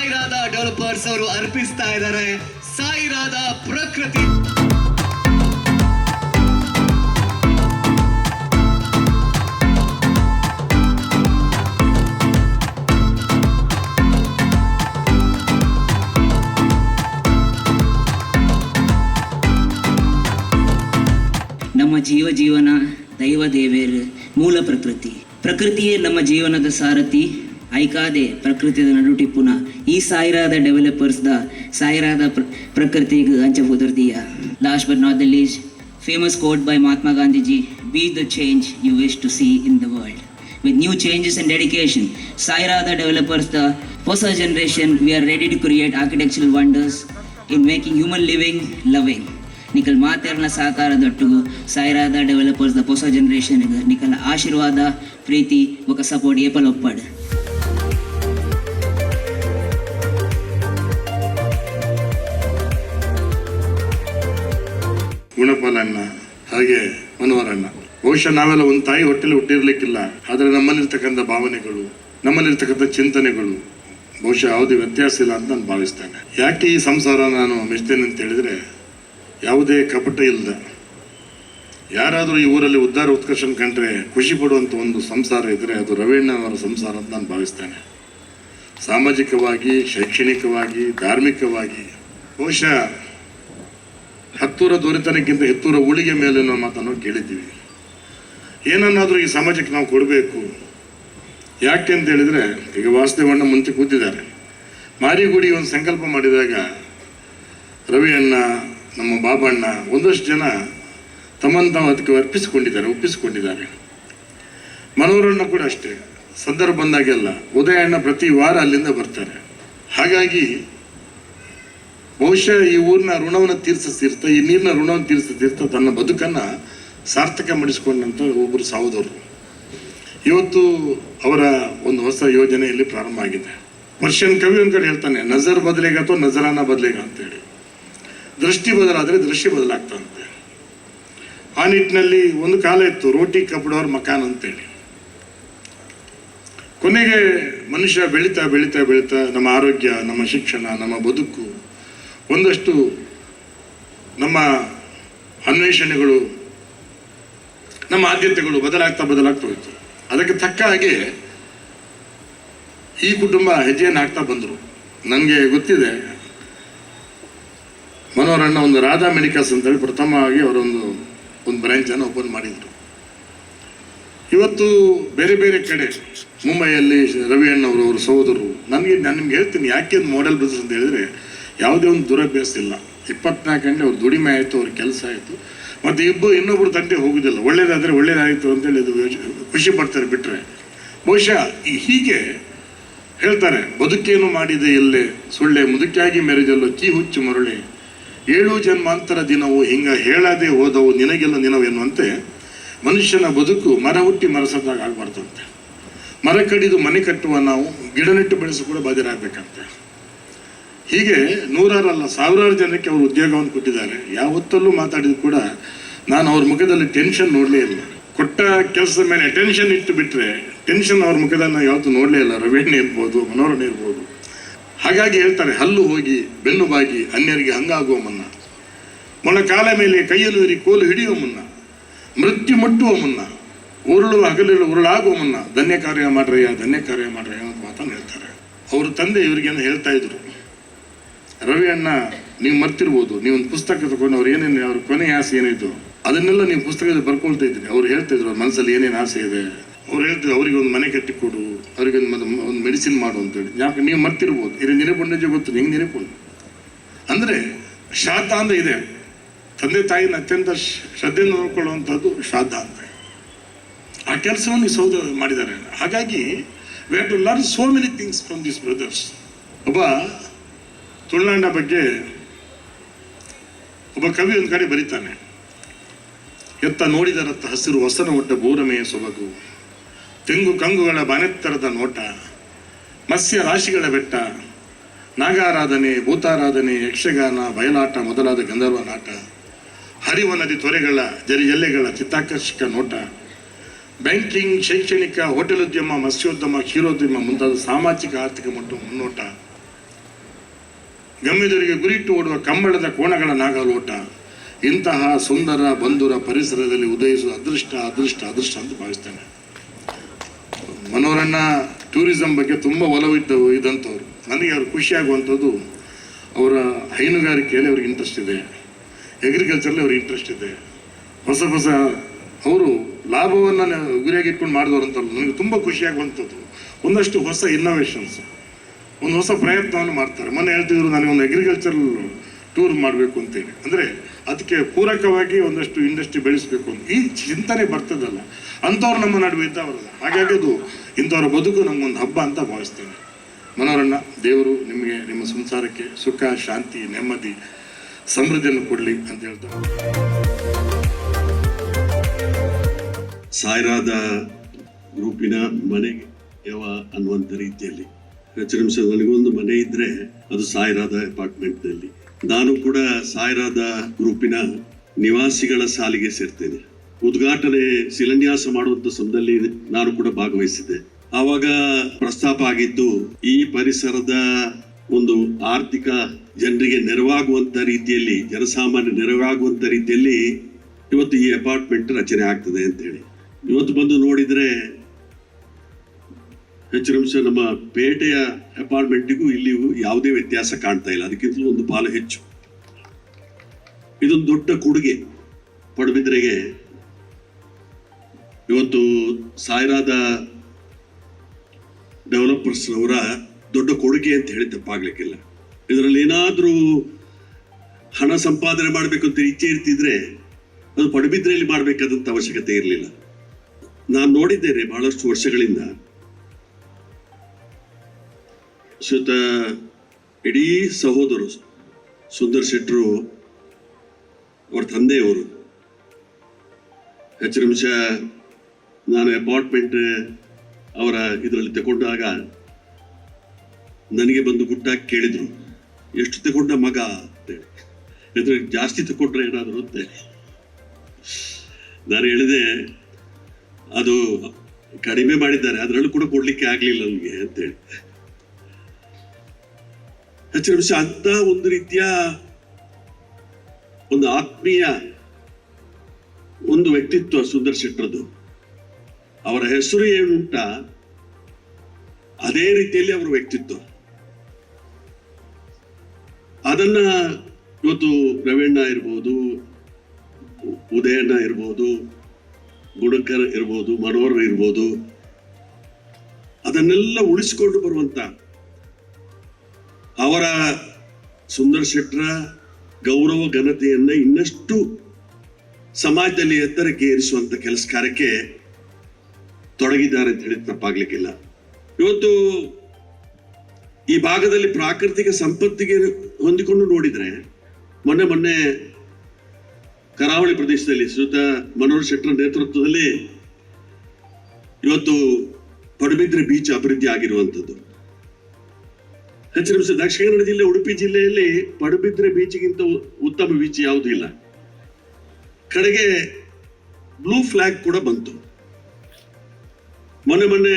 ಸಾಯಿರಾದ developers ಅವರು ಅರ್ಪಿಸ್ತಾ ಇದ್ದಾರೆ. ಪ್ರಕೃತಿ. ನಮ್ಮ ಜೀವ ಜೀವನ ದೈವ ದೇವೇರು ಮೂಲ ಪ್ರಕೃತಿ. ಪ್ರಕೃತಿಯೇ ನಮ್ಮ ಜೀವನದ ಸಾರಥಿ. ಐಕಾದೆ ಪ್ರಕೃತಿದ ನಡುಟಿಪ್ಪುನ ಈ ಸಾಯಿರಾದ ಡೆವಲಪರ್ಸ್ ದ ಸಾಯಿರಾದ ಪ್ರ, ಪ್ರಕೃತಿಗೆ ಅಂಚ ಉದರ್ದಿಯ last but not the least famous quote by Mahatma Gandhiji be the change you wish to see in the world with new changes and dedication ಸಾಯಿರಾದ developers the ಹೊಸ generation. We are ready to create architectural wonders in making human living loving. Nikhil ಮಾತೆರನ ಸಹಕಾರದೊಟ್ಟಿಗೂ ಸಾಯಿರಾದ developers the ಹೊಸ generation Nikhil ಆಶೀರ್ವಾದ, ಪ್ರೀತಿ, ಒಕ್ಕ support apple ಒಪ್ಪಾಡು ಗುಣಪಾಲಣ್ಣ ಹಾಗೆ ಮನೋಹರಣ್ಣ. ಬಹುಶಃ ನಾವೆಲ್ಲ ಒಂದು ತಾಯಿ ಹೊಟ್ಟೆಲಿ ಹುಟ್ಟಿರ್ಲಿಕ್ಕಿಲ್ಲ. ಆದರೆ ನಮ್ಮಲ್ಲಿರ್ತಕ್ಕಂಥ ಭಾವನೆಗಳು, ನಮ್ಮಲ್ಲಿರ್ತಕ್ಕಂಥ ಚಿಂತನೆಗಳು, ಬಹುಶಃ ಯಾವುದೇ ವ್ಯತ್ಯಾಸ ಇಲ್ಲ ಅಂತ ನಾನು ಭಾವಿಸ್ತೇನೆ. ಯಾಕೆ ಈ ಸಂಸಾರ ನಾನು ಮೆಚ್ತೇನೆ ಅಂತ ಹೇಳಿದ್ರೆ, ಯಾವುದೇ ಕಪಟ ಇಲ್ಲದ ಯಾರಾದರೂ ಈ ಊರಲ್ಲಿ ಉದ್ಧಾರ ಉತ್ಕರ್ಷನ್ ಕಂಡ್ರೆ ಖುಷಿ ಪಡುವಂಥ ಒಂದು ಸಂಸಾರ ಇದ್ದರೆ ಅದು ರವೀಣ್ಣ ಅವರ ಸಂಸಾರ ಅಂತ ನಾನು ಭಾವಿಸ್ತೇನೆ. ಸಾಮಾಜಿಕವಾಗಿ, ಶೈಕ್ಷಣಿಕವಾಗಿ, ಧಾರ್ಮಿಕವಾಗಿ, ಬಹುಶಃ ಹತ್ತೂರ ದೊರೆತನಕ್ಕಿಂತ ಹತ್ತೂರ ಉಳಿಗೆ ಮೇಲೆ ನಾವು ಮಾತನ್ನು ಕೇಳಿದ್ದೀವಿ. ಏನನ್ನಾದರೂ ಈ ಸಮಾಜಕ್ಕೆ ನಾವು ಕೊಡಬೇಕು. ಯಾಕೆ ಅಂತ ಹೇಳಿದರೆ, ಈಗ ವಾಸುದೇವಣ್ಣ ಮುಂಚೆ ಕೂತಿದ್ದಾರೆ. ಮಾರಿಗುಡಿ ಒಂದು ಸಂಕಲ್ಪ ಮಾಡಿದಾಗ ರವಿ ಅಣ್ಣ, ನಮ್ಮ ಬಾಬಣ್ಣ ಒಂದಷ್ಟು ಜನ ತಮ್ಮನ್ನು ತಾವು ಅದಕ್ಕೆ ಅರ್ಪಿಸಿಕೊಂಡಿದ್ದಾರೆ, ಒಪ್ಪಿಸಿಕೊಂಡಿದ್ದಾರೆ. ಮನೋರಣ್ಣ ಕೂಡ ಅಷ್ಟೇ. ಸಂದರ್ಭ ಬಂದಾಗೆಲ್ಲ ಉದಯ ಅಣ್ಣ ಪ್ರತಿ ವಾರ ಅಲ್ಲಿಂದ ಬರ್ತಾರೆ. ಹಾಗಾಗಿ ಬಹುಶಃ ಈ ಊರಿನ ಋಣವನ್ನು ತೀರ್ಸಿಸ್ತಿರ್ತ ಈ ನೀರಿನ ಋಣವನ್ನು ತೀರಿಸ್ತಿರ್ತ ತನ್ನ ಬದುಕನ್ನು ಸಾರ್ಥಕ ಮಾಡಿಸ್ಕೊಂಡಂಥ ಒಬ್ಬರು ಸಾವುದವರು ಇವತ್ತು ಅವರ ಒಂದು ಹೊಸ ಯೋಜನೆಯಲ್ಲಿ ಪ್ರಾರಂಭ ಆಗಿದೆ. ಪರ್ಷಿಯನ್ ಕವಿ ಒಂದು ಕಡೆ ಹೇಳ್ತಾನೆ, ನಜರ್ ಬದಲಿಗೆ ಅಥವಾ ನಜರಾನ ಬದಲಿಗೆ ಅಂತೇಳಿ. ದೃಷ್ಟಿ ಬದಲಾದರೆ ದೃಷ್ಟಿ ಬದಲಾಗ್ತಂತೆ. ಆ ನಿಟ್ಟಿನಲ್ಲಿ ಒಂದು ಕಾಲ ಇತ್ತು, ರೋಟಿ ಕಪಡೋರ್ ಮಕಾನ್ ಅಂತೇಳಿ. ಕೊನೆಗೆ ಮನುಷ್ಯ ಬೆಳೀತಾ ಬೆಳೀತಾ ಬೆಳೀತಾ ನಮ್ಮ ಆರೋಗ್ಯ, ನಮ್ಮ ಶಿಕ್ಷಣ, ನಮ್ಮ ಬದುಕು ಒಂದಷ್ಟು ನಮ್ಮ ಅನ್ವೇಷಣೆಗಳು, ನಮ್ಮ ಆದ್ಯತೆಗಳು ಬದಲಾಗ್ತಾ ಬದಲಾಗ್ತಾ ಹೋಯಿತು. ಅದಕ್ಕೆ ತಕ್ಕ ಹಾಗೆ ಈ ಕುಟುಂಬ ಹೆಜ್ಜೆಯನ್ನು ಹಾಕ್ತಾ ಬಂದರು. ನನಗೆ ಗೊತ್ತಿದೆ ಮನೋಹರಣ್ಣ ಒಂದು ರಾಧಾ ಮೆಡಿಕಲ್ಸ್ ಅಂತೇಳಿ ಪ್ರಥಮವಾಗಿ ಅವರೊಂದು, ಒಂದು ಬ್ರ್ಯಾಂಚನ್ನು ಓಪನ್ ಮಾಡಿದರು. ಇವತ್ತು ಬೇರೆ ಬೇರೆ ಕಡೆ ಮುಂಬೈಯಲ್ಲಿ ರವಿ ಅಣ್ಣವರು, ಅವರ ಸಹೋದರರು, ನನಗೆ ನಾನು ನಿಮ್ಗೆ ಹೇಳ್ತೀನಿ ಯಾಕೆ ಒಂದು ಮಾಡೆಲ್ ಬಿಸ್ನೆಸ್ ಅಂತ ಹೇಳಿದ್ರೆ ಯಾವುದೇ ಒಂದು ದುರಭ್ಯಾಸ ಇಲ್ಲ. ಇಪ್ಪತ್ನಾಲ್ಕು ಗಂಟೆ ಅವ್ರ ದುಡಿಮೆ ಆಯಿತು ಅವ್ರ ಕೆಲಸ ಆಯಿತು. ಮತ್ತು ಇಬ್ಬರು ಇನ್ನೊಬ್ರು ತಂಟೆ ಹೋಗುದಿಲ್ಲ. ಒಳ್ಳೇದಾದರೆ ಒಳ್ಳೇದಾಯಿತು ಅಂತೇಳಿ ಅದು ಖುಷಿ ಪಡ್ತಾರೆ ಬಿಟ್ಟರೆ ಬಹುಶಃ ಹೀಗೆ ಹೇಳ್ತಾರೆ, ಬದುಕೇನು ಮಾಡಿದೆ ಎಲ್ಲೇ ಸುಳ್ಳೆ ಮುದುಕಿಯಾಗಿ ಮೆರೆದಲ್ಲೋ ಕೀ ಹುಚ್ಚು ಮರುಳೆ? ಏಳು ಜನ್ಮಾಂತರ ದಿನವು ಹಿಂಗ ಹೇಳದೆ ಹೋದವು ನಿನಗೆಲ್ಲ ನಿನವೆನ್ನುವಂತೆ ಮನುಷ್ಯನ ಬದುಕು ಮರ ಹುಟ್ಟಿ ಮರಸದಾಗ ಆಗಬಾರ್ದಂತೆ ಮರ ಕಡಿದು ಮನೆ ಕಟ್ಟುವ ನಾವು ಗಿಡ ನೆಟ್ಟು ಬೆಳೆಸು ಕೂಡ ಬಾಧ್ಯರಾಗಬೇಕಂತೆ. ಹೀಗೆ ನೂರಾರಲ್ಲ ಸಾವಿರಾರು ಜನಕ್ಕೆ ಅವರು ಉದ್ಯೋಗವನ್ನು ಕೊಟ್ಟಿದ್ದಾರೆ. ಯಾವತ್ತಲ್ಲೂ ಮಾತಾಡಿದ್ರು ಕೂಡ ನಾನು ಅವ್ರ ಮುಖದಲ್ಲಿ ಟೆನ್ಷನ್ ನೋಡಲೇ ಇಲ್ಲ. ಕೊಟ್ಟ ಕೆಲಸದ ಮೇಲೆ ಅಟೆನ್ಷನ್ ಇಟ್ಟು ಬಿಟ್ಟರೆ ಟೆನ್ಷನ್ ಅವ್ರ ಮುಖದಲ್ಲಿ ಯಾವತ್ತೂ ನೋಡಲೇ ಇಲ್ಲ. ರವೀಣ್ ಇರ್ಬೋದು ಮನೋರಣ ಇರ್ಬೋದು. ಹಾಗಾಗಿ ಹೇಳ್ತಾರೆ, ಹಲ್ಲು ಹೋಗಿ, ಬೆನ್ನು ಬಾಗಿ, ಅನ್ಯರಿಗೆ ಹಂಗಾಗುವ ಮುನ್ನ. ಮೊಣಕಾಲ ಮೇಲೆ ಕೈಯಲ್ಲಿ ಇರಿ ಕೋಲು ಹಿಡಿಯುವ ಮುನ್ನ. ಮೃತ್ಯು ಮುಟ್ಟುವ ಮುನ್ನ. ಉರುಳು ಹಗಲಿರು ಉರುಳಾಗುವ ಮುನ್ನ. ಧನ್ಯ ಕಾರ್ಯ ಮಾಡ್ರಯ್ಯ ಧನ್ಯ ಕಾರ್ಯ ಮಾಡ್ರಯ್ಯ ಅಂತ ಮಾತನ್ನು ಹೇಳ್ತಾರೆ. ಅವ್ರ ತಂದೆ ಇವರಿಗೆ ಹೇಳ್ತಾ ಇದ್ರು. ರವಿ ನೀವು ಮರ್ತಿರ್ಬೋದು. ನೀವು ಒಂದು ಪುಸ್ತಕ ತಗೊಂಡು ಅವ್ರು ಏನೇನು ಅವ್ರ ಕೊನೆ ಆಸೆ ಏನಿದ್ರು ಅದನ್ನೆಲ್ಲ ನೀವು ಪುಸ್ತಕದಲ್ಲಿ ಬರ್ಕೊಳ್ತಾ ಇದ್ರಿ ಅವ್ರು ಹೇಳ್ತಾ ಇದ್ರು, ಅವ್ರ ಮನಸ್ಸಲ್ಲಿ ಏನೇನು ಆಸೆ ಇದೆ? ಅವ್ರು ಹೇಳ್ತಿದ್ರು, ಅವರಿಗೆ ಒಂದು ಮನೆ ಕಟ್ಟಿಕೊಡು ಅವರಿಗೆ ಒಂದು ಒಂದು ಮೆಡಿಸಿನ್ ಮಾಡು ಅಂತೇಳಿ. ಯಾಕೆ? ನೀವು ಮರ್ತಿರ್ಬೋದು. ಇದು ನೆನಪುಂಡಜೆ ಗೊತ್ತು ಹೆಂಗೆ ನೆನಪುಂಡು ಅಂದರೆ ಶ್ರಾದ್ದ ಅಂದ್ರೆ ಇದೆ. ತಂದೆ ತಾಯಿನ ಅತ್ಯಂತ ಶ್ರದ್ಧೆಯನ್ನು ನೋಡ್ಕೊಳ್ಳುವಂಥದ್ದು ಶ್ರಾದ್ದ ಅಂತ. ಆ ಕೆಲಸವನ್ನು ಸಹೋದರ ಮಾಡಿದ್ದಾರೆ. ಹಾಗಾಗಿ we have to learn so many things from this brothers ಒಬ್ಬ ತುಳುನಾಡ ಬಗ್ಗೆ ಒಬ್ಬ ಕವಿ ಒಂದು ಕಡೆ ಬರೀತಾನೆ. ಎತ್ತ ನೋಡಿದರತ್ತ ಹಸಿರು ಹೊಸನ ಒಟ್ಟ ಬೋರಮೆಯ ಸೊಬಗು. ತೆಂಗು ಕಂಗುಗಳ ಬನೆತ್ತರದ ನೋಟ. ಮತ್ಸ್ಯ ರಾಶಿಗಳ ಬೆಟ್ಟ. ನಾಗಾರಾಧನೆ, ಭೂತಾರಾಧನೆ, ಯಕ್ಷಗಾನ, ಬಯಲಾಟ ಮೊದಲಾದ ಗಂಧರ್ವ ನಾಟ. ಹರಿವ ನದಿ ತೊರೆಗಳ, ಜರಿ ಜಲ್ಲೆಗಳ ಚಿತ್ತಾಕರ್ಷಕ ನೋಟ. ಬ್ಯಾಂಕಿಂಗ್, ಶೈಕ್ಷಣಿಕ, ಹೋಟೆಲ್ ಉದ್ಯಮ, ಮತ್ಸ್ಯೋದ್ಯಮ, ಕ್ಷೀರೋದ್ಯಮ ಮುಂತಾದ ಸಾಮಾಜಿಕ, ಆರ್ಥಿಕ ಮತ್ತು ಮುನ್ನೋಟ. ಗಮ್ಯದವರಿಗೆ ಗುರಿಟ್ಟು ಓಡುವ ಕಂಬಳದ ಕೋಣಗಳ ನಾಗಲೋಟ. ಇಂತಹ ಸುಂದರ ಬಂಧುರ ಪರಿಸರದಲ್ಲಿ ಉದಯಿಸುವ ಅದೃಷ್ಟ ಅದೃಷ್ಟ ಅದೃಷ್ಟ ಅಂತ ಭಾವಿಸ್ತೇನೆ. ಮನೋರಣ್ಣ ಟೂರಿಸಂ ಬಗ್ಗೆ ತುಂಬ ಒಲವಿದ್ದ ಇದ್ದಂಥವ್ರು. ನನಗೆ ಅವ್ರು ಖುಷಿಯಾಗುವಂಥದ್ದು ಅವರ ಹೈನುಗಾರಿಕೆಯಲ್ಲಿ ಅವ್ರಿಗೆ ಇಂಟ್ರೆಸ್ಟ್ ಇದೆ. ಎಗ್ರಿಕಲ್ಚರಲ್ಲಿ ಅವ್ರಿಗೆ ಇಂಟ್ರೆಸ್ಟ್ ಇದೆ. ಹೊಸ ಹೊಸ ಅವರು ಲಾಭವನ್ನು ಗುರಿಯಾಗಿಟ್ಕೊಂಡು ಮಾಡಿದವರು ಅಂತಲ್ಲ, ನನಗೆ ತುಂಬ ಖುಷಿಯಾಗುವಂಥದ್ದು. ಒಂದಷ್ಟು ಹೊಸ ಇನ್ನೋವೇಷನ್ಸ್ ಒಂದು ಹೊಸ ಪ್ರಯತ್ನವನ್ನು ಮಾಡ್ತಾರೆ. ಮೊನ್ನೆ ಹೇಳ್ತಿದ್ರು ನನಗೆ ಒಂದು ಅಗ್ರಿಕಲ್ಚರಲ್ ಟೂರ್ ಮಾಡಬೇಕು ಅಂತೇಳಿ. ಅಂದರೆ ಅದಕ್ಕೆ ಪೂರಕವಾಗಿ ಒಂದಷ್ಟು ಇಂಡಸ್ಟ್ರಿ ಬೆಳೆಸಬೇಕು ಅಂತ. ಈ ಚಿಂತನೆ ಬರ್ತದಲ್ಲ. ಅಂಥವ್ರು ನಮ್ಮ ನಡುವೆ ಇದ್ದವರಲ್ಲ. ಹಾಗಾಗಿ ಅದು ಇಂಥವ್ರ ಬದುಕು ನಮಗೊಂದು ಹಬ್ಬ ಅಂತ ಭಾವಿಸ್ತೇನೆ. ಮನೋರಣ್ಣ ದೇವರು ನಿಮಗೆ ನಿಮ್ಮ ಸಂಸಾರಕ್ಕೆ ಸುಖ, ಶಾಂತಿ, ನೆಮ್ಮದಿ, ಸಮೃದ್ಧಿಯನ್ನು ಕೊಡಲಿ ಅಂತ ಹೇಳ್ತಾ ಸಾಯಿರಾದ ಗ್ರೂಪಿನ ಮನೆಗೆ ಯಾವ ಅನ್ನುವಂಥ ರೀತಿಯಲ್ಲಿ ಹೆಚ್ಚು ನನಗೊಂದು ಮನೆ ಇದ್ರೆ ಅದು ಸಾಯಿರಾದ ಅಪಾರ್ಟ್ಮೆಂಟ್ನಲ್ಲಿ. ನಾನು ಕೂಡ ಸಾಯಿರಾದ ಗ್ರೂಪಿನ ನಿವಾಸಿಗಳ ಸಾಲಿಗೆ ಸೇರ್ತೇನೆ. ಉದ್ಘಾಟನೆ ಶಿಲಾನ್ಯಾಸ ಮಾಡುವಂತ ಸಮಯದಲ್ಲಿ ನಾನು ಕೂಡ ಭಾಗವಹಿಸಿದ್ದೆ. ಆವಾಗ ಪ್ರಸ್ತಾಪ ಆಗಿದ್ದು, ಈ ಪರಿಸರದ ಒಂದು ಆರ್ಥಿಕ ಜನರಿಗೆ ನೆರವಾಗುವಂತ ರೀತಿಯಲ್ಲಿ, ಜನಸಾಮಾನ್ಯ ನೆರವಾಗುವಂತ ರೀತಿಯಲ್ಲಿ ಇವತ್ತು ಈ ಅಪಾರ್ಟ್ಮೆಂಟ್ ರಚನೆ ಆಗ್ತದೆ ಅಂತ ಹೇಳಿ. ಇವತ್ತು ಬಂದು ನೋಡಿದ್ರೆ ಹೆಚ್ಚು ನಮ್ಮ ಪೇಟೆಯ ಅಪಾರ್ಟ್ಮೆಂಟಿಗೂ ಇಲ್ಲಿ ಯಾವುದೇ ವ್ಯತ್ಯಾಸ ಕಾಣ್ತಾ ಇಲ್ಲ. ಅದಕ್ಕಿಂತಲೂ ಒಂದು ಪಾಲು ಹೆಚ್ಚು. ಇದೊಂದು ದೊಡ್ಡ ಕೊಡುಗೆ ಪಡುಬಿದ್ರೆಗೆ ಇವತ್ತು ಸಾಯಿರಾದ ಡೆವಲಪರ್ಸ್ ಅವರ ದೊಡ್ಡ ಕೊಡುಗೆ ಅಂತ ಹೇಳಿ ತಪ್ಪಾಗ್ಲಿಕ್ಕಿಲ್ಲ. ಇದರಲ್ಲಿ ಏನಾದರೂ ಹಣ ಸಂಪಾದನೆ ಮಾಡಬೇಕು ಅಂತ ಇಚ್ಛೆ ಇರ್ತಿದ್ರೆ ಅದು ಪಡುಬಿದ್ರೆಯಲ್ಲಿ ಮಾಡಬೇಕಾದಂಥ ಅವಶ್ಯಕತೆ ಇರಲಿಲ್ಲ. ನಾನು ನೋಡಿದ್ದೇನೆ ಬಹಳಷ್ಟು ವರ್ಷಗಳಿಂದ ಶ್ರೀಯುತ ಇಡೀ ಸಹೋದರು ಸುಂದರ್ ಶೆಟ್ಟರು ಅವ್ರ ತಂದೆಯವರು. ಹೆಚ್ಚು ನಿಮಿಷ ನಾನು ಅಪಾರ್ಟ್ಮೆಂಟ್ ಅವರ ಇದರಲ್ಲಿ ತಗೊಂಡಾಗ ನನಗೆ ಬಂದು ಗುಟ್ಟಾಗಿ ಕೇಳಿದ್ರು, ಎಷ್ಟು ತಗೊಂಡ ಮಗ? ಅಂತೇಳಿ. ಇದ್ರ ಜಾಸ್ತಿ ತಗೊಂಡ್ರೆ ಏನಾದರೂ ಅಂತ ನಾನು ಹೇಳಿದೆ, ಅದು ಕಡಿಮೆ ಮಾಡಿದ್ದಾರೆ, ಅದರಲ್ಲೂ ಕೂಡ ಕೊಡ್ಲಿಕ್ಕೆ ಆಗಲಿಲ್ಲ ನನಗೆ, ಅಂತೇಳಿ. ಹೆಚ್ಚು ನಿಮಿಷ ಅಂತ ಒಂದು ರೀತಿಯ ಒಂದು ಆತ್ಮೀಯ ಒಂದು ವ್ಯಕ್ತಿತ್ವ ಸುಂದರ್ ಶೆಟ್ಟರದು ಅವರ ಹೆಸರು ಏನುಂಟ ಅದೇ ರೀತಿಯಲ್ಲಿ ಅವರ ವ್ಯಕ್ತಿತ್ವ ಅದನ್ನ ಇವತ್ತು ರವೀಣ್ಣ ಇರ್ಬೋದು ಉದಯಣ್ಣ ಇರ್ಬೋದು ಗುಣಕರ್ ಇರ್ಬೋದು ಮನೋಹರ್ ಇರ್ಬೋದು ಅದನ್ನೆಲ್ಲ ಉಳಿಸಿಕೊಂಡು ಬರುವಂತ ಅವರ ಸುಂದರ್ ಶೆಟ್ಟರ ಗೌರವ ಘನತೆಯನ್ನ ಇನ್ನಷ್ಟು ಸಮಾಜದಲ್ಲಿ ಎತ್ತರಕ್ಕೆ ಏರಿಸುವಂತ ಕೆಲಸ ಕಾರ್ಯಕ್ಕೆ ತೊಡಗಿದ್ದಾರೆ ಅಂತ ಹೇಳಿ ತಪ್ಪಾಗ್ಲಿಕ್ಕಿಲ್ಲ. ಇವತ್ತು ಈ ಭಾಗದಲ್ಲಿ ಪ್ರಾಕೃತಿಕ ಸಂಪತ್ತಿಗೆ ಹೊಂದಿಕೊಂಡು ನೋಡಿದ್ರೆ ಮೊನ್ನೆ ಮೊನ್ನೆ ಕರಾವಳಿ ಪ್ರದೇಶದಲ್ಲಿ ಶ್ರೀಯುತ ಮನೋಹರ್ ಶೆಟ್ಟರ್ ನೇತೃತ್ವದಲ್ಲಿ ಇವತ್ತು ಪಡುಬಿದ್ರೆ ಬೀಚ್ ಅಭಿವೃದ್ಧಿ ಆಗಿರುವಂಥದ್ದು. ನಿಮಿಷ ದಕ್ಷಿಣ ಕನ್ನಡ ಜಿಲ್ಲೆ, ಉಡುಪಿ ಜಿಲ್ಲೆಯಲ್ಲಿ ಪಡುಬಿದ್ರೆ ಬೀಚ್ಗಿಂತ ಉತ್ತಮ ಬೀಚ್ ಯಾವುದೂ ಇಲ್ಲ. ಕಡೆಗೆ ಬ್ಲೂ ಫ್ಲಾಗ್ ಕೂಡ ಬಂತು. ಮೊನ್ನೆ ಮೊನ್ನೆ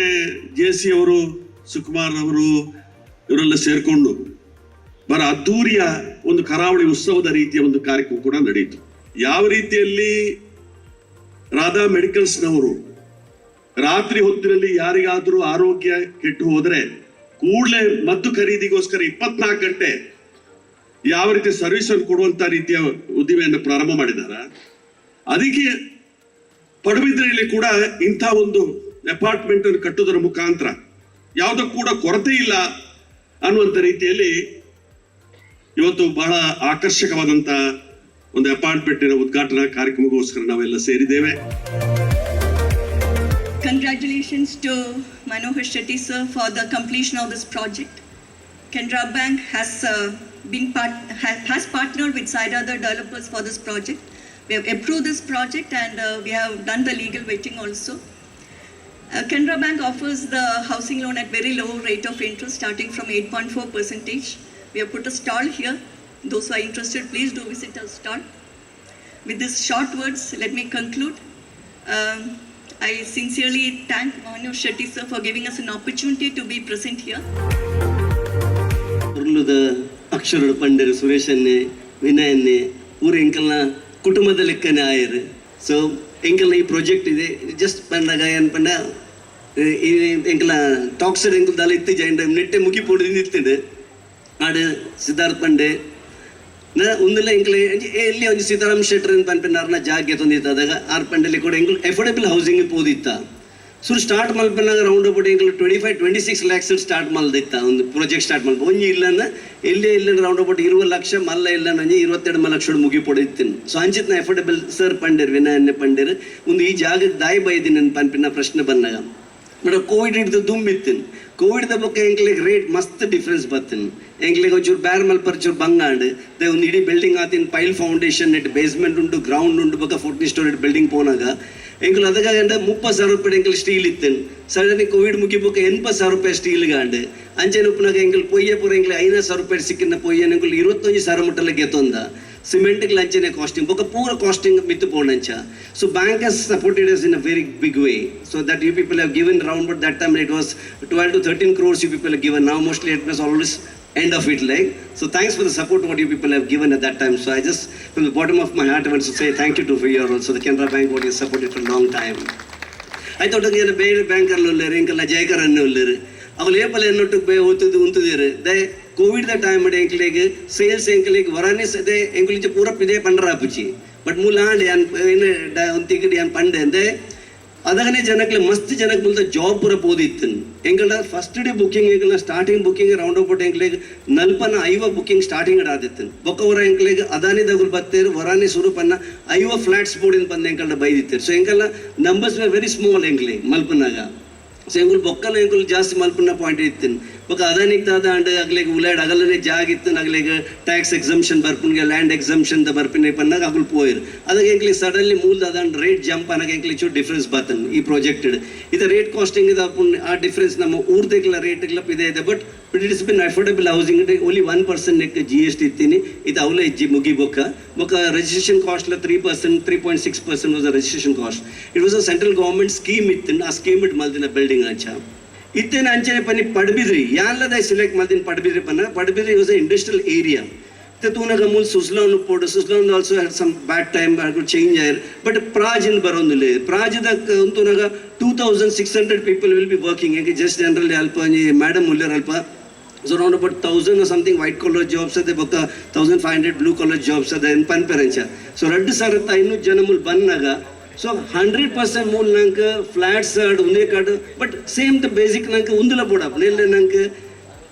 ಜೆ ಸಿ ಅವರು, ಸುಕುಮಾರ್ ಅವರು, ಇವರೆಲ್ಲ ಸೇರಿಕೊಂಡು ಬರ ಅದ್ದೂರಿಯ ಒಂದು ಕರಾವಳಿ ಉತ್ಸವದ ರೀತಿಯ ಒಂದು ಕಾರ್ಯಕ್ರಮ ಕೂಡ ನಡೆಯಿತು. ಯಾವ ರೀತಿಯಲ್ಲಿ ರಾಧಾ ಮೆಡಿಕಲ್ಸ್ನವರು ರಾತ್ರಿ ಹೊತ್ತಿನಲ್ಲಿ ಯಾರಿಗಾದರೂ ಆರೋಗ್ಯ ಕೆಟ್ಟು ಹೋದ್ರೆ ಕೂಡಲೇ ಮದ್ದು ಖರೀದಿಗೋಸ್ಕರ ಇಪ್ಪತ್ನಾಲ್ಕು ಗಂಟೆ ಯಾವ ರೀತಿ ಸರ್ವಿಸ್ ಅನ್ನು ಕೊಡುವಂತ ರೀತಿಯ ಉದ್ದಿಮೆಯನ್ನು ಪ್ರಾರಂಭ ಮಾಡಿದಾರ. ಅದಕ್ಕೆ ಪಡುಬಿದ್ರೆಯಲ್ಲಿ ಕೂಡ ಇಂಥ ಒಂದು ಅಪಾರ್ಟ್ಮೆಂಟ್ ಅನ್ನು ಕಟ್ಟುವುದರ ಮುಖಾಂತರ ಯಾವುದಕ್ಕೂ ಕೂಡ ಕೊರತೆ ಇಲ್ಲ ಅನ್ನುವಂಥ ರೀತಿಯಲ್ಲಿ ಇವತ್ತು ಬಹಳ ಆಕರ್ಷಕವಾದಂತಹ ಒಂದು ಅಪಾರ್ಟ್ಮೆಂಟಿನ ಉದ್ಘಾಟನಾ ಕಾರ್ಯಕ್ರಮಕ್ಕೋಸ್ಕರ ನಾವೆಲ್ಲ ಸೇರಿದ್ದೇವೆ. Congratulations to Manohar Shetty sir for the completion of this project. Canara Bank has uh, been part, ha- has partnered with side other developers for this project. We have approved this project and uh, we have done the legal vetting also. Uh, Bank offers the housing loan at very low rate of interest starting from 8.4 percentage. We have put a stall here. Those who are interested, please do visit our stall. With these short words, let me conclude. Um, I sincerely thank Manu Shetty, sir, for giving us an opportunity to be present here. ಉರುಳುದ ಅಕ್ಷರಡು ಪಂಡರು Suresh ಅನ್ನೆ Vinay ಅನ್ನೆ ಎಂಕಲ್ನ ಕುಟುಂಬದ ಲೆಕ್ಕನೆ ಆಯರು. So ಎಂಕಲ್ನ ಈ project ಇದೆ. Just ಪಂಡಾಗ ಏನು ಪಂಡ ಎಂಕಲ tax ಎಂಕಲ್ ದಾಲ ಇತ್ತು ಜೈಂಡ ನೆಟ್ಟೆ ಮುಗಿ ಪೋಡಿ ನಿಂತಿದೆ. ಆಡು ಸಿದ್ಧಾರ್ಥ್ ಪಂಡೆ ಒಂದಿಲ್ಲ ಎಂಕ್ಲೆ ಎಲ್ಲಿ ಒಂದು ಸೀತಾರಾಮ್ ಶೆಟ್ಟರ್ ಅಂತ ಪನ್ಪಿನಾರ್ನ ಜಾಗ ತೊಂದಿತ್ತಾದಾಗ ಆರ್ ಪಂಡಲ್ಲಿ ಕೂಡ ಎಂಕ್ಲು ಎಫೋರ್ಡಬಲ್ ಹೌಸಿಂಗ್ ಪೋದಿತ್ತ. ಸುರು ಸ್ಟಾರ್ಟ್ ಮಲ್ಪನಾಗ round about ಎಂಕ್ಲು twenty five twenty six lakhs start ಮಲ್ದಿತ್ತ ಒಂದು ಪ್ರಾಜೆಕ್ಟ್ ಸ್ಟಾರ್ಟ್ ಮಲ್ಪ ಒಂಜಿ ಇಲ್ಲನ, ಎಲ್ಲಿ ಇಲ್ಲ ರೌಂಡ್ ಅಬೌಟ್ ಇರುವ ಲಕ್ಷ, ಮಲ್ಲ ಇಲ್ಲ ನಂಜಿ ಇರುವತ್ತೆರಡು ಲಕ್ಷ ಮುಗಿ ಪೊಡಿತೀನಿ ಸೊ ಅಂಚಿತ್ನ ಎಫೋರ್ಡಬಲ್ ಸರ್ ಪಂಡಿರ್ ವಿನಯನ್ನೇ ಪಂಡಿರ್, ಒಂದು ಈ ಜಾಗಕ್ಕೆ ದಾಯಿ ಬೈದಿನ ಪನ್ಪಿನ ಪ್ರಶ್ನೆ ಬಂದಾಗ. ಬಟ್ ಕೋವಿಡ್ ಹಿಡಿದು ದುಂಬಿತ್ತಿನ್ ಕೋವಿಡ್ ದ ಬೊಕ್ಕ ಎಂಕ್ಲೆಗ್ ರೇಟ್ ಮಸ್ತ್ ಡಿಫ್ರೆನ್ಸ್ ಬತ್ತಿನ್ ಎಂಕ್ಲೆಗ್ ಒಂಚೂರು ಬ್ಯಾರ್ ಮಲ್ಪರ್ ಚೂರು ಬಂಗಾಂಡ್ ದೇ ಒಂದು ಇಡೀ ಬಿಲ್ಡಿಂಗ್ ಆತಿನ್ ಪೈಲ್ ಫೌಂಡೇಶನ್ ನೆಟ್ ಬೇಸ್ಮೆಂಟ್ ಉಂಟು ಗ್ರೌಂಡ್ ಉಂಟು ಬೊಕ್ಕ ಫೋರ್ಟಿ ಸ್ಟೋರಿ ಬಿಲ್ಡಿಂಗ್ ಪೋನಾಗ ಎಂಕ್ಲು ಅದಕ್ಕೆ ಮುಪ್ಪತ್ತು ಸಾವಿರ ರೂಪಾಯಿ ಎಂಕ್ಲು ಸ್ಟೀಲ್ ಇತ್ತಿನ್ ಸಡನ್ ಕೋವಿಡ್ ಮುಗಿ ಬೊಕ್ಕ ಎನ್ಪತ್ತು ಸಾವಿರ ರೂಪಾಯಿ ಸ್ಟೀಲ್ ಗಾಂಡ್ ಅಂಚೆನ ಉಪ್ಪನಾಗ ಎಂಕ್ಲು ಪೊಯ್ಯ ಪೂರ ಎಂಕ್ಲು ಐನೂರು ಸಾವಿರ ರೂಪಾಯಿ ಸಿಕ್ಕಿನ ಪೊಯ್ಯ ಎಂಕ್ಲು ಇರುವತ್ತೊಂದು ಸಾವಿರ ಮುಟ್ಟಲ್ಲ ಗೆತ್ತೊಂದ ಸಿಮೆಂಟ್ಗೆ ಲಂಚನೆ ಕಾಸ್ಟಿಂಗ್ ಬೊಕ್ಕ ಪೂರ ಕಾಸ್ಟಿಂಗ್ ಮಿತ್ತು ಪೋಣಂಚ so bank has supported us in a very big way so that you people have given round but that time it was 12 to 13 crores you people have given now mostly it was always end of it like so thanks for the support what you people have given at that time so i just from the bottom of my heart i want to say thank you to for your also the canara bank what you supported for a long time ಆಯ್ತು ಏನು ಬೇರೆ ಬ್ಯಾಂಕರ್ಲು ಉಳ್ಳೇರು ಇಂಕಲ್ಲ ಜಯಕರ್ ಅನ್ನು ಉಳ್ಳೇರು ಅವ್ರು apple ಎನ್ನೊಟ್ಟು ಬೇ ಒತ್ತದು ಉಂತದಿರು they ಎಂಕ್ಲಿಗೆ sales ಎಂಕ್ಲಿಗೆ ವರಾನಿ ಸದೆ ಎಂಕ್ಲಿಗೆ ಪೂರ ಪಿದೆ ಪಂಡ್ರ ಆಪುಚಿ. But ಮೂಲಾಂಡ್ ಯಾನ್, ಏನು ತಿಕ್ಕಡಿ ಯಾನ್ ಪಂಡೆ ಅಂದೆ, ಅದಗನೆ ಜನಕ್ಕೆ ಮಸ್ತ್ ಜನಕ್ಕೆ ಮುಂದೆ ಜಾಬ್ ಪೂರ ಬೋದಿತ್ತು ಎಂಗಳ ಫಸ್ಟ್ ಡೇ ಬುಕಿಂಗ್ ಎಂಗಳ ಸ್ಟಾರ್ಟಿಂಗ್ ಬುಕಿಂಗ್ ರೌಂಡ್ ಅಬೌಟ್ ಎಂಕ್ಲಿಗೆ ನಲ್ಪನ ಐವ ಬುಕಿಂಗ್ ಸ್ಟಾರ್ಟಿಂಗ್ ಆದಿತ್ತು ಬೊಕ್ಕವರ ಎಂಕ್ಲಿಗೆ ಅದಾನಿ ದಗುಲ್ ಬತ್ತೇರು, ವರಾನಿ ಸ್ವರೂಪನ್ನ ಐವ ಫ್ಲಾಟ್ಸ್ ಬೋರ್ಡಿನ ಬಂದು ಎಂಕಲ್ನ ಬೈದಿತ್ತೇರು. ಸೊ ಎಂಗಲ್ಲ ನಂಬರ್ಸ್ ವೆರಿ ಸ್ಮಾಲ್ ಎಂಕ್ಲಿ ಮಲ್ಪನಾಗ. ಸೊ ಎಂಗುಲ್ ಎಂಗುಲ್ ಜಾಸ್ತಿ ಮಲ್ಪನ ಪಾಯಿಂಟ್ ಇತ್ತಿನ್. ಬೊಕ್ಕ ಅದಾನಿಗ್ ದಾದ ಅಂಡ್ ಅಗ್ಲಿಗೆ ಉಲಾಡ್ ಅಗಲನೆ ಜಾಗ ಇತ್ತು ಅಗ್ಲಿಗೆ ಟ್ಯಾಕ್ಸ್ ಎಕ್ಸಮ್ಷನ್ ಬರ್ಪುನ್ಗೆ ಲ್ಯಾಂಡ್ ಎಕ್ಸಮ್ಷನ್ ದ ಬರ್ಪಿನ ಪನ್ನಾಗ ಅಗುಲ್ ಪೋಯಿರ್. ಅದಕ್ಕೆ ಎಂಕ್ಲಿ ಸಡನ್ಲಿ ಮೂಲ ಅದ ಅಂಡ್ ರೇಟ್ ಜಂಪ್ ಅನ್ನಕ ಎಂಕ್ಲಿ ಚೂರು ಡಿಫ್ರೆನ್ಸ್ ಬತ್ತನ್ ಈ ಪ್ರೊಜೆಕ್ಟೆಡ್ ಇದು ರೇಟ್ ಕಾಸ್ಟಿಂಗ್ ಇದು ಆ ಡಿಫ್ರೆನ್ಸ್ ನಮ್ಮ ಊರ್ದೆಗ್ಲ ರೇಟ್ ಗ್ಲಪ್ ಇದೆ ಇದೆ but it is been affordable housing only one percent neck G S T ಇತ್ತೀನಿ. ಇದು ಅವಲ ಇಜ್ಜಿ ಮುಗಿ ಬೊಕ್ಕ ಬೊಕ್ಕ registration cost three percent three point six percent was registration cost it was a central government scheme ಇತ್ತು, ಆ ಸ್ಕೀಮ್ ಇಟ್ ಮಲ್ದಿನ ಬಿಲ್ಡಿಂಗ್ ಅಂಚ. ಇತ್ತೇನ ಅಂಚನೆ ಪನಿ ಪಡ್ಬಿದ್ರಿ. ಯಾನ್ಲದ ಸೆಲೆಕ್ಟ್ ಮಲ್ದಿನ ಪಡ್ಬಿದ್ರಿ ಪನ್ನ Padubidri was a industrial area ತೂನಗ ಮೂಲ Suzlon ಪೋಡು. Suzlon also had some bad time change ಆಯರ್. But ಪ್ರಾಜ್ ಇನ್ ಬರೋದಿಲ್ಲ. ಪ್ರಾಜದ ಅಂತೂನಾಗ two thousand six hundred people will be working ಹೆಂಗೆ ಜಸ್ಟ್ ಜನರಲ್ ಅಲ್ಪ ಮೇಡಮ್ ಉಳ್ಳರ್ ಅಲ್ಪ so round about thousand something white collar jobs ಅದೇ ಬೊಕ್ಕ. Thousand five hundred blue collar jobs ಅದೇ. ಪನ್ ಪನ್ಪೆರಂಚ ಸೊ ಎರಡು ಸಾವಿರದ ಇನ್ನೂ ಜನ ಮುಲ್ ಬಂದಾಗ ಸೊ ಹಂಡ್ರೆಡ್ ಪರ್ಸೆಂಟ್ ಮೂಲ್ ನಂಗೆ ಫ್ಲಾಟ್ಸ್ ಆಡ್ ಒಂದೇ card but same the basic ನಂಗೆ ಉಂದಲ ಬೋಡಪ್ ನೆಲ್ಲ ನಂಗೆ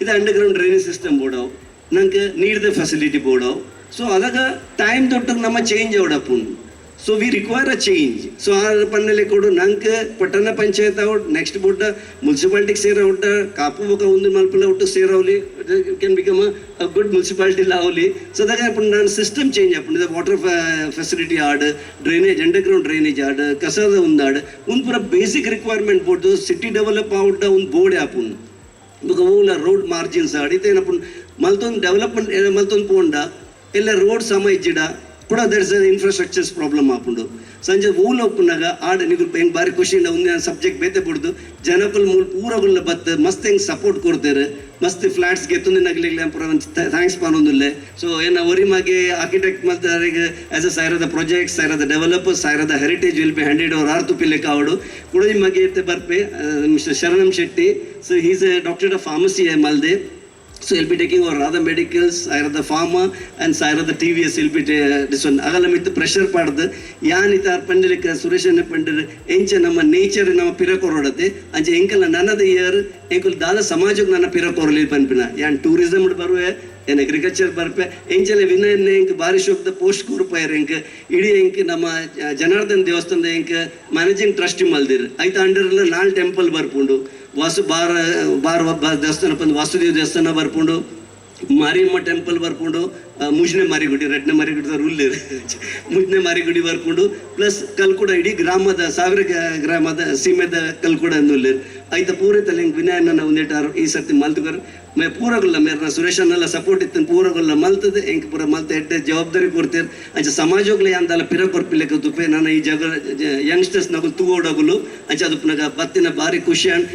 ಇದು ಅಂಡರ್ಗ್ರೌಂಡ್ ಡ್ರೈನೇಜ್ ಸಿಸ್ಟಮ್ ಬೋಡವ್ ನಂಗೆ ನೀರ್ದ ಫೆಸಿಲಿಟಿ ಬೋಡವ್ ಸೊ ಅದಾಗ ಟೈಮ್ ತೊಟ್ಟು ನಮ್ಮ change ಅವಡಪ್ಪುನ್ so we require a change so ಆ ಪನ್ನೆಲೆ ಕೊಡು ನಂಗೆ ಪಟ್ಟಣ ಪಂಚಾಯತ್ ಔಟ್ ನೆಕ್ಸ್ಟ್ ಬುಡ್ಡ ಮುನ್ಸಿಪಾಲಿಟಿಗೆ ಸೇರ ಉಂಟ ಕಾಪು ಬೊಕ ಒಂದು ಮಲ್ಪಲ ಒಟ್ಟು ಸೇರವಲಿ can become a good municipality ಲಾವಲಿ so ಅದಾಗ ಅಪ್ಪ ನಾನು ಸಿಸ್ಟಮ್ ಚೇಂಜ್ ಅಪ್ಪ ಇದು ವಾಟರ್ ಫೆಸಿಲಿಟಿ ಆಡ್ ಡ್ರೈನೇಜ್ ಅಂಡರ್ಗ್ರೌಂಡ್ ಡ್ರೈನೇಜ್ ಆಡ್ ಕಸದ ಒಂದು ಆಡ್ ಒಂದು ಪೂರ basic requirement board city develop out ಒಂದು ಬೋರ್ಡ್ ಆಪುನ್ ಬೊಕ ಊಲ ರೋಡ್ ಮಾರ್ಜಿನ್ಸ್ ಆಡ್ ಇತ್ತೇನಪ್ಪ ಮಲ್ತೊಂದು ಡೆವಲಪ್ಮೆಂಟ್ ಮಲ್ತೊಂದು ಪೋಂಡ ಎಲ್ಲ ರೋಡ್ ಸಮ ಇಜ್ಜಿಡ ಕೂಡ ದರ್ ಇಸ್ ಇನ್ಫ್ರಾಸ್ಟ್ರಕ್ಚರ್ಸ್ ಪ್ರಾಬ್ಲಮ್ ಆಪುಂಡು. ಸಂಜೆ ಊಲ ಒಪ್ಪುನಾಗ ಆಡ ನೀವು ಹೆಂಗೆ ಬಾರಿ ಖುಷಿಯಿಂದ ಒಂದಿನ ಸಬ್ಜೆಕ್ಟ್ ಬೇತೆ ಬಿಡ್ದು ಜನಕಲ್ ಮೂಲ ಪೂರಗುಲ್ಲ ಬತ್ತ, ಮಸ್ತ್ ಹೆಂಗೆ ಸಪೋರ್ಟ್ ಕೊಡ್ತಾರೆ, ಮಸ್ತ್ ಫ್ಲಾಟ್ಸ್ ಗೆತ್ತೊಂದಿನ ನಗಲಿಗ್ಲಿ ಪೂರ ಥ್ಯಾಂಕ್ಸ್ ಪಾನೊಂದಿಲ್ಲ ಸೊ ಏನ ಒರಿಮಾಗೆ ಆರ್ಕಿಟೆಕ್ಟ್ ಮತ್ತೆ ಆಸ್ ಅ ಸಾಯಿರದ ಪ್ರಾಜೆಕ್ಟ್ ಸಾಯಿರದ ಡೆವಲಪರ್ ಸಾಯಿರದ ಹೆರಿಟೇಜ್ ವಿಲ್ ಬಿ ಹ್ಯಾಂಡೆಡ್ ಅವ್ರ ಆರ್ತು ಪಿಲ್ಲೆ ಕಾವಡು ಕುಡಜಿ ಮಗೆ ಬರ್ಪೆ mister Sharanam Shetty. So he's a doctor of pharmacy ಮಲ್ದೆ. So he'll be taking over Radha Medicals, Ayurveda Pharma, and Ayurveda TVS. He'll be ta- this one. ಆಗಲ್ಲ ಮಿತ್ತು pressure ಪಾಡ್ದು ಯಾನ್ ಇತ ಪಂಡಲಿಕ ಸುರೇಶನ ಪಂಡರ್ ಎಂಚ ನಮ್ಮ ನೇಚರ್ ನಮ್ಮ ಪಿರ ಕೊರೋಡತೆ ಅಂಚ ಎಂಕಲ್ಲ ನನ್ನದ ಇಯರ್ ಎಂಕಲ್ ದಾದ ಸಮಾಜಕ್ಕೆ ನನ್ನ ಪಿರ ಕೊರಲಿ ಪನ್ಪಿನ ಯಾನ್ ಟೂರಿಸಮ್ ಬರುವೆ ಏನ್ ಅಗ್ರಿಕಲ್ಚರ್ ಬರ್ಪೆ ಎಂಚಲೆ ವಿನಯನ್ ಎಂಕ್ ಬಾರಿ ಶೋಕ್ದ ಪೋಸ್ಟ್ ಕೊರ್ಪಯರ್ ಎಂಕ್ ಇಡೀ ಎಂಕ್ ನಮ್ಮ ಜ- ಜನಾರ್ದನ್ ದೇವಸ್ಥಾನದ ಎಂಕ್ ಮ್ಯಾನೇಜಿಂಗ್ ಟ್ರಸ್ಟಿ ಮಲ್ದಿರ್ ಐತ ಅಂಡರ್ ನಾಲ್ ಟೆಂಪಲ್ ಬರ್ಪುಂಡು ವಾಸು ಬಾರ ಬಾರ ದೇವಸ್ಥಾನ ಬಂದು ವಾಸುದೇವ ದೇವಸ್ಥಾನ ಬರ್ಕೊಂಡು ಮಾರಿಯಮ್ಮ ಟೆಂಪಲ್ ಬರ್ಕೊಂಡು ಮುಜ್ನೆ ಮಾರಿಗುಡಿ ರೆಡ್ನೆ ಮಾರಿಗುಡಿ ರೂಲ್ ಮುಜ್ನೆ ಮಾರಿಗುಡಿ ಬರ್ಕೊಂಡು ಪ್ಲಸ್ ಕಲ್ಕುಡ, ಇಡೀ ಗ್ರಾಮದ, ಸಾವಿರ ಗ್ರಾಮದ, ಸೀಮೆದ ಕಲ್ಕುಡ ಅನ್ನುಲ್ಲೇರ್ ಐತ ಪೂರ ತಲೆಂಗ್ ವಿನಯನ ಒಂದೇಟಾರು ಈ ಸರ್ತಿ ಮಲ್ತುಗರ್ ಮೇ ಪೂರಗೊಲ್ಲ ಮೇರ್ನ ಸುರೇಶನ್ನೆಲ್ಲ ಸಪೋರ್ಟ್ ಇತ್ತು ಪೂರಗೊಲ್ಲ ಮಲ್ತದೆ ಎಂಕ್ ಪೂರ ಮಲ್ತ ಎಡ್ಡೆ ಜವಾಬ್ದಾರಿ ಕೊಡ್ತೇರ್. ಅಂಚ ಸಮಾಜೋಗ್ಲ ಯಾಂದಲ್ಲ ಪಿರ ಕೊರ್ಪಿಲೆಕ್ಕ ತುಪ್ಪೆ ನಾನು ಈ ಜಗ ಯಂಗ್ಸ್ಟರ್ಸ್ ನಗಲು ತೂಗೋಡಗುಲು ಅಂಚ ಅದು ಪುನಗ ಬತ್ತಿನ ಬಾರಿ ಖುಷಿ ಅಂಡ್